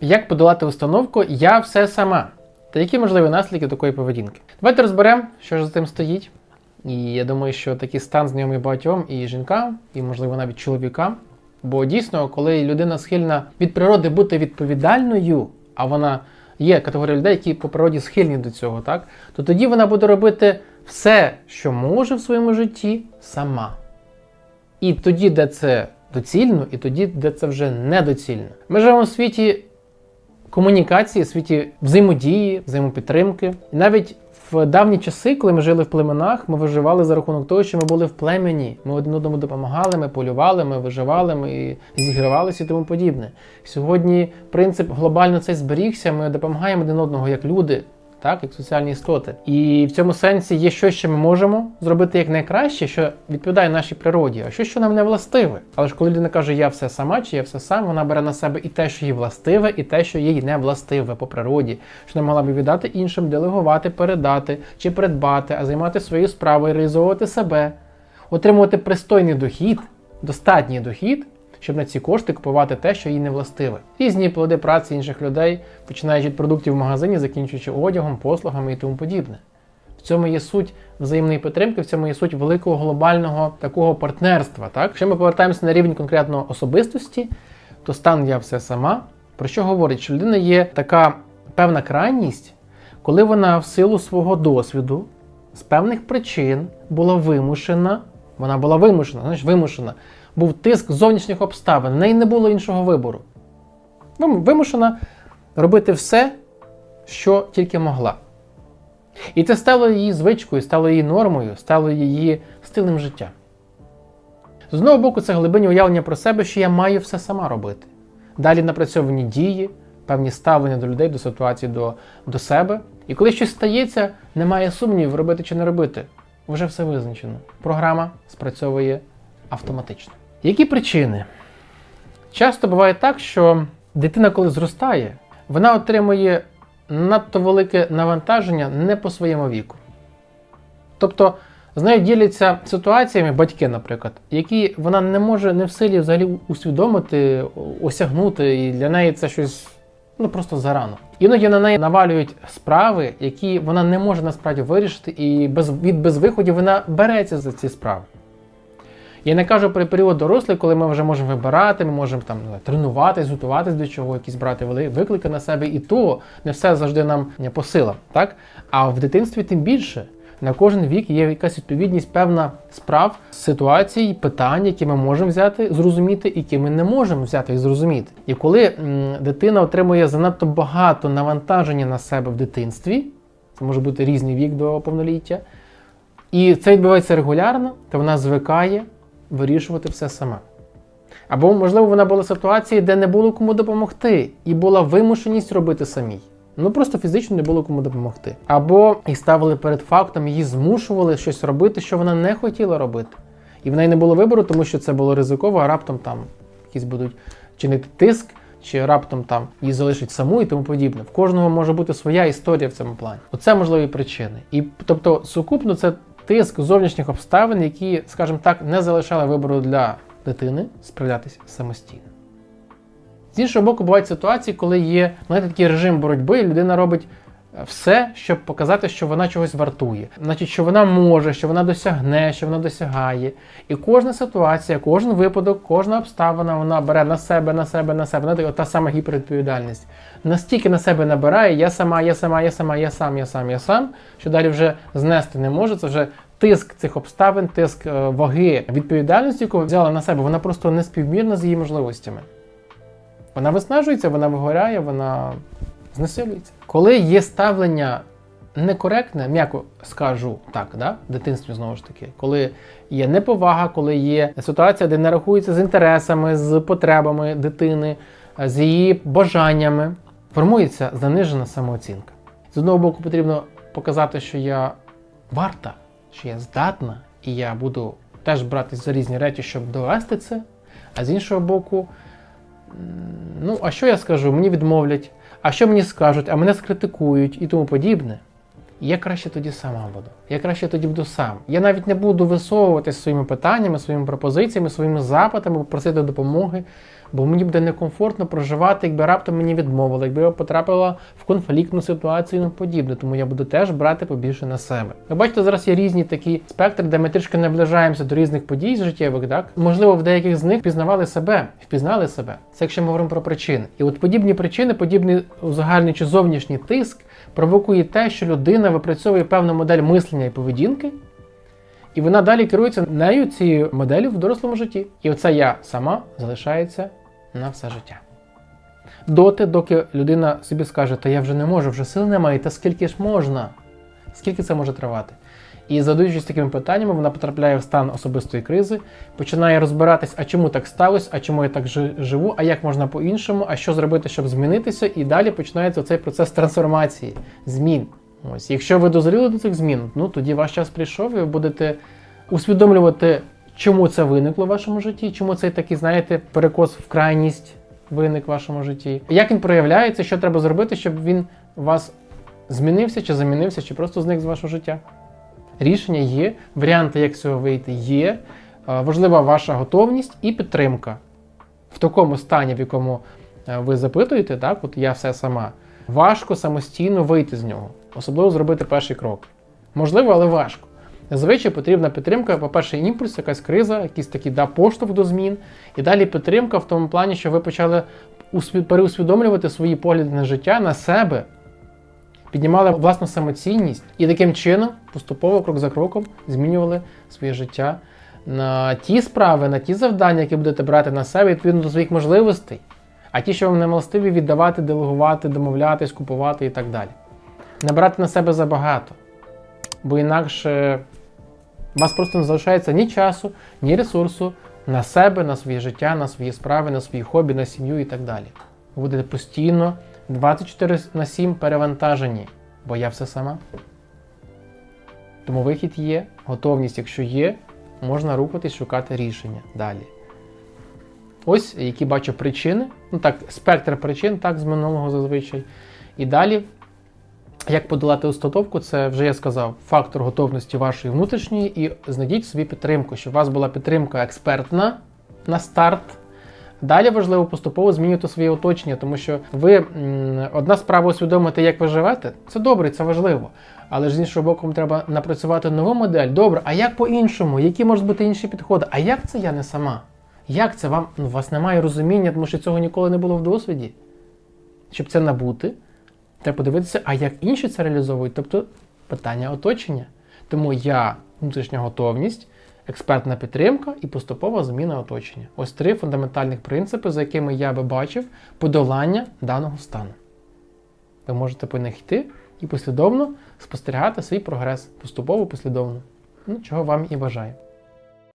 Як подолати установку Я все сама? Та які можливі наслідки такої поведінки? Давайте розберемо, що ж за цим стоїть. І я думаю, що такий стан знайомий багатьом і жінкам, і, можливо, навіть чоловікам. Бо дійсно, коли людина схильна від природи бути відповідальною, а вона є категорія людей, які по природі схильні до цього, так? то тоді вона буде робити все, що може в своєму житті, сама. І тоді, де це доцільно, і тоді, де це вже недоцільно. Ми живемо в світі комунікації, світі взаємодії, взаємопідтримки. І навіть в давні часи, коли ми жили в племенах, ми виживали за рахунок того, що ми були в племені. Ми один одному допомагали, ми полювали, ми виживали, ми зігрівалися і тому подібне. Сьогодні принцип глобально цей зберігся. Ми допомагаємо один одного як люди. Так, як соціальні істоти. І в цьому сенсі є щось, що ми можемо зробити як найкраще, що відповідає нашій природі, а щось, що нам не властиве. Але ж коли людина каже, я все сама чи я все сам, вона бере на себе і те, що їй властиве, і те, що їй не властиве по природі, що не могла б віддати іншим, делегувати, передати чи придбати, а займати свою справу і реалізовувати себе, отримувати пристойний дохід, достатній дохід. Щоб на ці кошти купувати те, що їй не властиве. Різні плоди праці інших людей, починаючи від продуктів в магазині, закінчуючи одягом, послугами і тому подібне. В цьому є суть взаємної підтримки, в цьому є суть великого глобального такого партнерства. Так? Якщо ми повертаємося на рівень конкретно особистості, то стан я все сама. Про що говорить? Що людина є така певна крайність, коли вона в силу свого досвіду з певних причин була вимушена, вона була вимушена, знаєш, вимушена, був тиск зовнішніх обставин, в неї не було іншого вибору. Вимушена робити все, що тільки могла. І це стало її звичкою, стало її нормою, стало її стилем життя. З одного боку, це глибинні уявлення про себе, що я маю все сама робити. Далі напрацьовані дії, певні ставлення до людей, до ситуації, до, до себе. І коли щось стається, немає сумнівів, робити чи не робити. Вже все визначено. Програма спрацьовує автоматично. Які причини? Часто буває так, що дитина, коли зростає, вона отримує надто велике навантаження не по своєму віку. Тобто з нею діляться ситуаціями батьки, наприклад, які вона не може не в силі взагалі усвідомити, осягнути, і для неї це щось ну просто зарано. Іноді на неї навалюють справи, які вона не може насправді вирішити, і без, від безвиходів вона береться за ці справи. Я не кажу про період дорослий, коли ми вже можемо вибирати, ми можемо там тренуватись, готуватись до чого, якісь брати виклики на себе, і то не все завжди нам не по силам. Так? А в дитинстві тим більше. На кожен вік є якась відповідність певна справ, ситуацій, питань, які ми можемо взяти, зрозуміти, які ми не можемо взяти і зрозуміти. І коли м, дитина отримує занадто багато навантаження на себе в дитинстві, це може бути різний вік до повноліття, і це відбувається регулярно, то вона звикає вирішувати все сама. Або, можливо, вона була в ситуації, де не було кому допомогти, і була вимушеність робити самій. Ну просто фізично не було кому допомогти. Або і ставили перед фактом, її змушували щось робити, що вона не хотіла робити. І в неї не було вибору, тому що це було ризиково, а раптом там якісь будуть чинити тиск, чи раптом там її залишать саму і тому подібне. В кожного може бути своя історія в цьому плані. Оце можливі причини. І тобто, сукупно це тиск зовнішніх обставин, які, скажімо так, не залишали вибору для дитини справлятися самостійно. З іншого боку, бувають ситуації, коли є знаєте, такий режим боротьби, і людина робить все, щоб показати, що вона чогось вартує. Значить, що вона може, що вона досягне, що вона досягає. І кожна ситуація, кожен випадок, кожна обставина вона бере на себе, на себе, на себе. От та сама гіпервідповідальність. Настільки на себе набирає, я сама, я сама, я сама, я сам, я сам, я сам, що далі вже знести не може. Це вже тиск цих обставин, тиск е, ваги відповідальності, яку взяла на себе, вона просто неспівмірна з її можливостями. Вона виснажується, вона вигоряє, вона знесилюється. Коли є ставлення некоректне, м'яко скажу так, да? в дитинстві знову ж таки, коли є неповага, коли є ситуація, де не рахується з інтересами, з потребами дитини, з її бажаннями, формується занижена самооцінка. З одного боку, потрібно показати, що я варта, що я здатна, і я буду теж братись за різні речі, щоб довести це. А з іншого боку, ну, а що я скажу? Мені відмовлять, а що мені скажуть, а мене скритикують і тому подібне. Я краще тоді сама буду. Я краще тоді буду сам. Я навіть не буду висовуватися своїми питаннями, своїми пропозиціями, своїми запитами, просити допомоги. Бо мені буде некомфортно проживати, якби раптом мені відмовили, якби я потрапила в конфліктну ситуацію і тому подібне. Тому я буду теж брати побільше на себе. Ви бачите, зараз є різні такі спектри, де ми трішки наближаємося до різних подій життєвих. Так можливо, в деяких з них впізнавали себе, впізнали себе. Це якщо ми говоримо про причини. І от подібні причини, подібний узагальний чи зовнішній тиск провокує те, що людина випрацьовує певну модель мислення і поведінки. І вона далі керується нею цією моделлю в дорослому житті. І оце я сама залишається на все життя. Доти, доки людина собі скаже, та я вже не можу, вже сил немає, та скільки ж можна? Скільки це може тривати? І задаючись такими питаннями, вона потрапляє в стан особистої кризи, починає розбиратись, а чому так сталося, а чому я так живу, а як можна по-іншому, а що зробити, щоб змінитися, і далі починається цей процес трансформації, змін. Ось, якщо ви дозріли до цих змін, ну тоді ваш час прийшов, і ви будете усвідомлювати, чому це виникло в вашому житті, чому цей такий, знаєте, перекос в крайність виник в вашому житті. Як він проявляється, що треба зробити, щоб він вас змінився, чи замінився, чи просто зник з вашого життя. Рішення є, варіанти, як з цього вийти, є. Е, Важлива ваша готовність і підтримка. В такому стані, в якому е, ви запитуєте, так, от я все сама, важко самостійно вийти з нього, особливо зробити перший крок. Можливо, але важко. Зазвичай потрібна підтримка, по-перше, імпульс, якась криза, якийсь такий да, поштовх до змін. І далі підтримка в тому плані, що ви почали переусвідомлювати свої погляди на життя, на себе, піднімали власну самоцінність і таким чином поступово, крок за кроком, змінювали своє життя на ті справи, на ті завдання, які будете брати на себе відповідно до своїх можливостей. А ті, що вам не властиві, віддавати, делегувати, домовлятись, купувати і так далі. Не брати на себе забагато. Бо інакше у вас просто не залишається ні часу, ні ресурсу на себе, на своє життя, на свої справи, на свої хобі, на сім'ю і так далі. Ви будете постійно 24 на 7 перевантажені, бо я все сама. Тому вихід є, готовність, якщо є, можна рухатись, шукати рішення далі. Ось які бачу причини. Ну так, спектр причин, так, з минулого зазвичай. І далі, як подолати установку, це вже я сказав, фактор готовності вашої внутрішньої, і знайдіть собі підтримку, щоб у вас була підтримка експертна на старт. Далі важливо поступово змінювати своє оточення, тому що ви одна справа усвідомити, як ви живете, це добре, це важливо. Але ж з іншого боку, треба напрацювати нову модель. Добре, а як по-іншому? Які можуть бути інші підходи? А як це я не сама? Як це вам? Ну, у вас немає розуміння, тому що цього ніколи не було в досвіді. Щоб це набути, треба подивитися, а як інші це реалізовують. Тобто питання оточення. Тому я внутрішня готовність, експертна підтримка і поступова зміна оточення. Ось три фундаментальних принципи, за якими я би бачив подолання даного стану. Ви можете по них йти і послідовно спостерігати свій прогрес, поступово послідовно. Ну, чого вам і бажаю.